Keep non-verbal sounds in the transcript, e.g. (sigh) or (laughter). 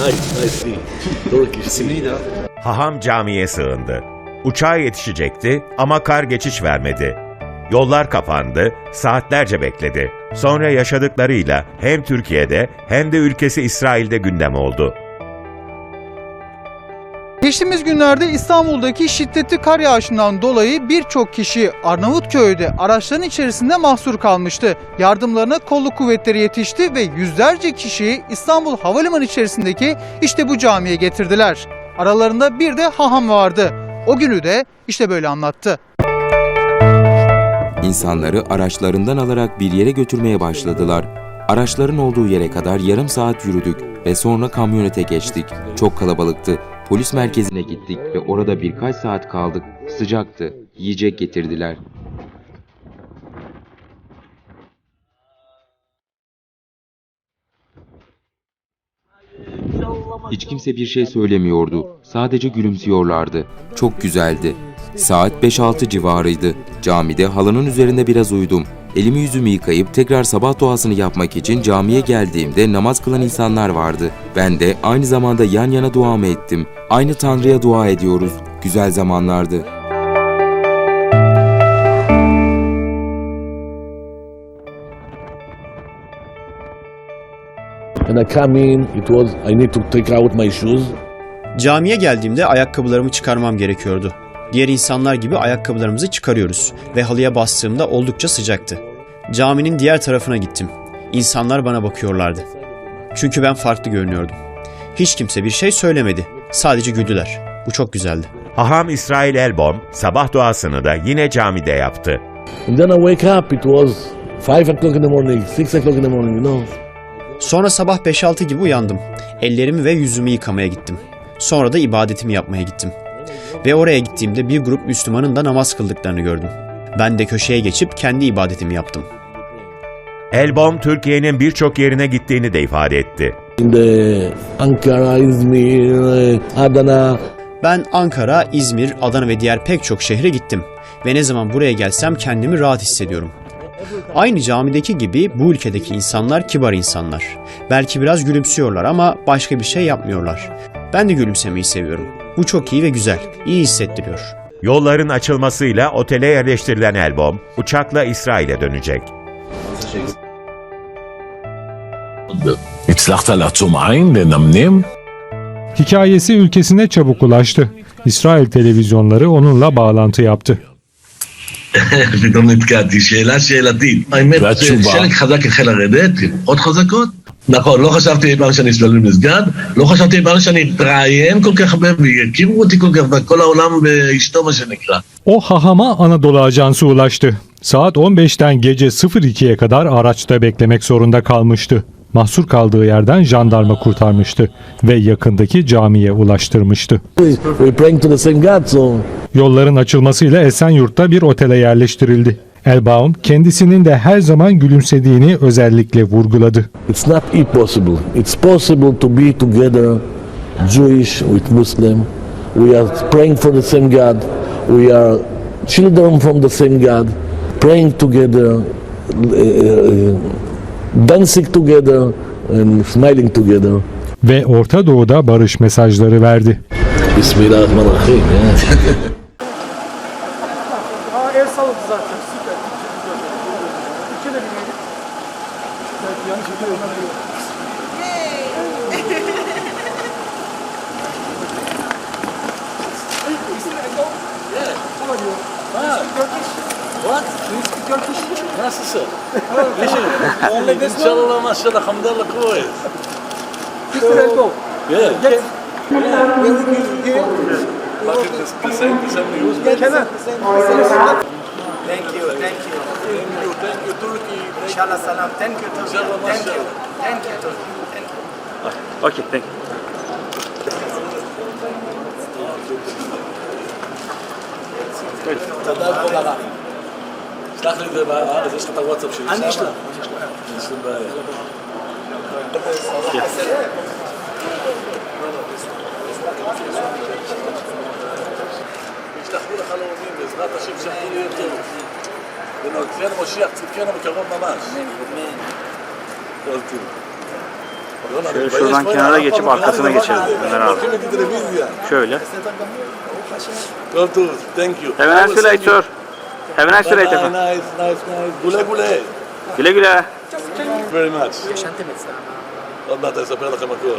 Nice, nice tea. Turkish tea. Haham camiye sığındı. Uçağa yetişecekti ama kar geçiş vermedi. Yollar kapandı, saatlerce bekledi. Sonra yaşadıklarıyla hem Türkiye'de hem de ülkesi İsrail'de gündem oldu. Geçtiğimiz günlerde İstanbul'daki şiddetli kar yağışından dolayı birçok kişi Arnavutköy'de araçların içerisinde mahsur kalmıştı. Yardımlarına kolluk kuvvetleri yetişti ve yüzlerce kişiyi İstanbul Havalimanı içerisindeki işte bu camiye getirdiler. Aralarında bir de haham vardı. O günü de işte böyle anlattı. İnsanları araçlarından alarak bir yere götürmeye başladılar. Araçların olduğu yere kadar yarım saat yürüdük ve sonra kamyonete geçtik. Çok kalabalıktı. Polis merkezine gittik ve orada birkaç saat kaldık. Sıcaktı. Yiyecek getirdiler. Hiç kimse bir şey söylemiyordu. Sadece gülümsüyorlardı. Çok güzeldi. Saat 5-6 civarıydı. Camide halının üzerinde biraz uyudum. Elimi yüzümü yıkayıp tekrar sabah duasını yapmak için camiye geldiğimde namaz kılan insanlar vardı. Ben de aynı zamanda yan yana duamı ettim. Aynı Tanrı'ya dua ediyoruz. Güzel zamanlardı. When I come in, it was I need to take out my shoes. Camiye geldiğimde ayakkabılarımı çıkarmam gerekiyordu. Diğer insanlar gibi ayakkabılarımızı çıkarıyoruz ve halıya bastığımda oldukça sıcaktı. Caminin diğer tarafına gittim. İnsanlar bana bakıyorlardı. Çünkü ben farklı görünüyordum. Hiç kimse bir şey söylemedi. Sadece güldüler. Bu çok güzeldi. Haham İsrail Elbom sabah duasını da yine camide yaptı. And then I wake up, it was 5 o'clock in the morning, 6 o'clock in the morning, you know. Sonra sabah 5-6 gibi uyandım. Ellerimi ve yüzümü yıkamaya gittim. Sonra da ibadetimi yapmaya gittim. Ve oraya gittiğimde bir grup Müslümanın da namaz kıldıklarını gördüm. Ben de köşeye geçip kendi ibadetimi yaptım. Elbom Türkiye'nin birçok yerine gittiğini de ifade etti. The Ankara, Izmir, Adana, Ben Ankara, İzmir, Adana ve diğer pek çok şehre gittim. Ve ne zaman buraya gelsem kendimi rahat hissediyorum. Aynı camideki gibi bu ülkedeki insanlar kibar insanlar. Belki biraz gülümsüyorlar ama başka bir şey yapmıyorlar. Ben de gülümsemeyi seviyorum. Bu çok iyi ve güzel. İyi hissettiriyor. Yolların açılmasıyla otele yerleştirilen Elbom, uçakla İsrail'e dönecek. Hikayesi ülkesine çabuk ulaştı. İsrail televizyonları onunla bağlantı yaptı. פתאום נתקעתי, שאלה שאלתית. האמת, והתשובה? שלג חזק החל לרדת, עוד חזקות? נכון, לא חשבתי אי פעם שאני אסתובב במסגד, לא חשבתי אי פעם שאני אתראיין כל כך הרבה ויכירו אותי כל כך, וכל העולם באשתו מה שנקרא. O hahama Anadolu Ajansı ulaştı. Saat 15'ten gece 02'ye kadar araçta beklemek zorunda kalmıştı. Mahsur kaldığı yerden jandarma kurtarmıştı ve yakındaki camiye ulaştırmıştı. Yolların açılmasıyla Esenyurt'ta bir otele yerleştirildi. Elbaum kendisinin de her zaman gülümsediğini özellikle vurguladı. it's not impossible. It's possible to be together, Jewish with Muslim. We are praying for the same God. We are children from the same God, praying together, uh, uh, dancing together, and smiling together. Ve Orta Doğu'da barış mesajları verdi. Bismillahirrahmanirrahim. Yeah. Aa, el salladı zaten. Süper. İki de bilmedik. Belki yanlış (laughs) What? Turistik Turkish. Nasılsın? Düşünün. İnşallah maşallah hamdallah kuvvet. This will go. Yeah. Yes. When we give here, Bak, kısa kısa bir yüz. Kenan. Thank you, thank you. Thank you, thank you Turkey. İnşallah salam. Thank you Turkey. Thank you. Thank you Turkey. Thank you. Okay, thank you. Tadal kolay. שלח לי את זה בארץ, יש לך את הוואטסאפ שלי. אני שם? אשלח. אין שום בעיה. ישלחו לך לאומים, בעזרת השם שהכול יהיה טוב. ונוצרנו משיח צדקנו בקרוב ממש. כל טוב. Şöyle şuradan kenara geçip arkasına geçelim Ömer abi. Şöyle. כל טוב, thank you. Have a nice day, sir. Have a nice day, Nice, efendim. nice, nice, nice. גולה גולה. Güle güle. Very much. עוד מעט אני אספר לכם הכל.